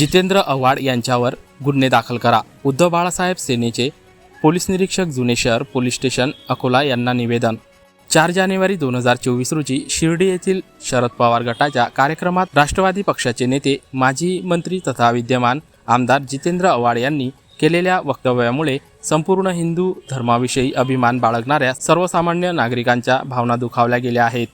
जितेंद्र आव्हाड यांच्यावर गुन्हे दाखल करा. उद्धव बाळासाहेब सेनेचे पोलीस निरीक्षक जुने शहर पोलीस स्टेशन अकोला यांना निवेदन. चार जानेवारी दोन हजार चोवीस रोजी शिर्डी येथील शरद पवार गटाच्या कार्यक्रमात राष्ट्रवादी पक्षाचे नेते माजी मंत्री तथा विद्यमान आमदार जितेंद्र आव्हाड यांनी केलेल्या वक्तव्यामुळे संपूर्ण हिंदू धर्माविषयी अभिमान बाळगणाऱ्या सर्वसामान्य नागरिकांच्या भावना दुखावल्या गेल्या आहेत.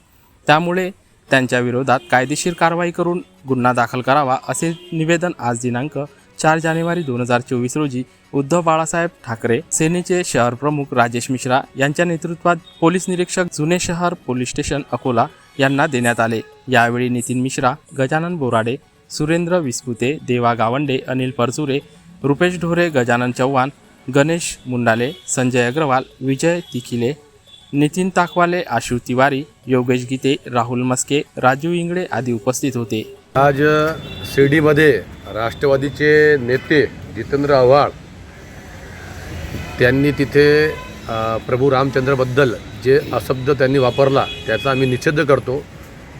त्यामुळे त्यांच्या विरोधात कायदेशीर कारवाई करून गुन्हा दाखल करावा असे निवेदन आज दिनांक चार जानेवारी दोन हजार चोवीस रोजी उद्धव बाळासाहेब ठाकरे सेनेचे शहर प्रमुख राजेश मिश्रा यांच्या नेतृत्वात पोलीस निरीक्षक जुने शहर पोलीस स्टेशन अकोला यांना देण्यात आले. यावेळी नितीन मिश्रा गजानन बोराडे सुरेंद्र विस्पुते देवा गावंडे अनिल परचुरे रुपेश ढोरे गजानन चव्हाण गणेश मुंडाले संजय अग्रवाल विजय तिखिले नितीन ताकवाले आशु तिवारी योगेश गीते राहुल मस्के राजू इंगळे आदी उपस्थित होते. आज शिर्डीमध्ये राष्ट्रवादीचे नेते जितेंद्र आव्हाड त्यांनी तिथे प्रभू रामचंद्रबद्दल जे अशब्द त्यांनी वापरला त्याचा आम्ही निषेध करतो.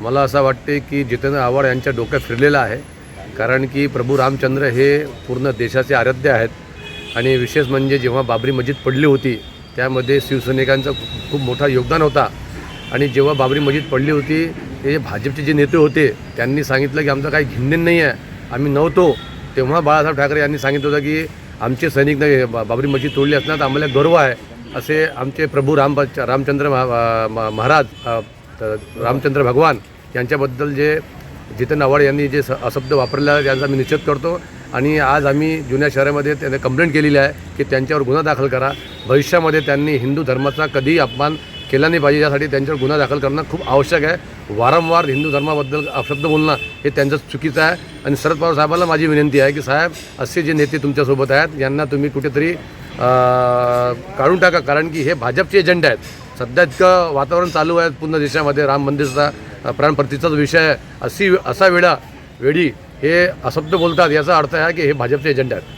मला असं वाटते की जितेंद्र आव्हाड यांच्या डोक्यात फिरलेलं आहे कारण की प्रभू रामचंद्र हे पूर्ण देशाचे आराध्य आहेत. आणि विशेष म्हणजे जेव्हा बाबरी मस्जिद पडली होती त्यामध्ये शिवसैनिकांचं खूप मोठा योगदान होता. आणि जेव्हा बाबरी मस्जिद पडली होती ते जे भाजपचे जे नेते होते त्यांनी सांगितलं की आमचं काही घेणदेण नाही आहे आम्ही नव्हतो. तेव्हा बाळासाहेब ठाकरे यांनी सांगितलं होतं की आमचे सैनिक नाही बाबरी मस्जिद तोडली असणार तर आम्हाला गर्व आहे असे आमचे प्रभू राम रामचंद्र महा- म- महाराज रामचंद्र भगवान यांच्याबद्दल जे जितेन आव्हाड यांनी जे स अशब्द वापरला त्यांचा आम्ही निषेध करतो. आणि आज आम्ही जुन्या शहरामध्ये त्यांनी कंप्लेंट केलेली आहे की त्यांच्यावर गुन्हा दाखल करा. भविष्यामध्ये त्यांनी हिंदू धर्माचा कधीही अपमान केला नाही पाहिजे. यासाठी त्यांच्यावर गुन्हा दाखल करणं खूप आवश्यक आहे. वारंवार हिंदू धर्माबद्दल अपशब्द बोलणं हे त्यांचं चुकीचं आहे. आणि शरद पवार साहेबांना माझी विनंती आहे की साहेब असे जे नेते तुमच्यासोबत आहेत यांना तुम्ही कुठेतरी काढून टाका. कारण की हे भाजपचे एजंट आहेत. सध्या इतकं वातावरण चालू आहे पूर्ण देशामध्ये. राम मंदिरचा प्राणप्रतीचाच विषय आहे. अशी असा वेळा वेळी हे असभ्य बोलतात याचा अर्थ आहे की हे भाजपचे एजंट आहेत.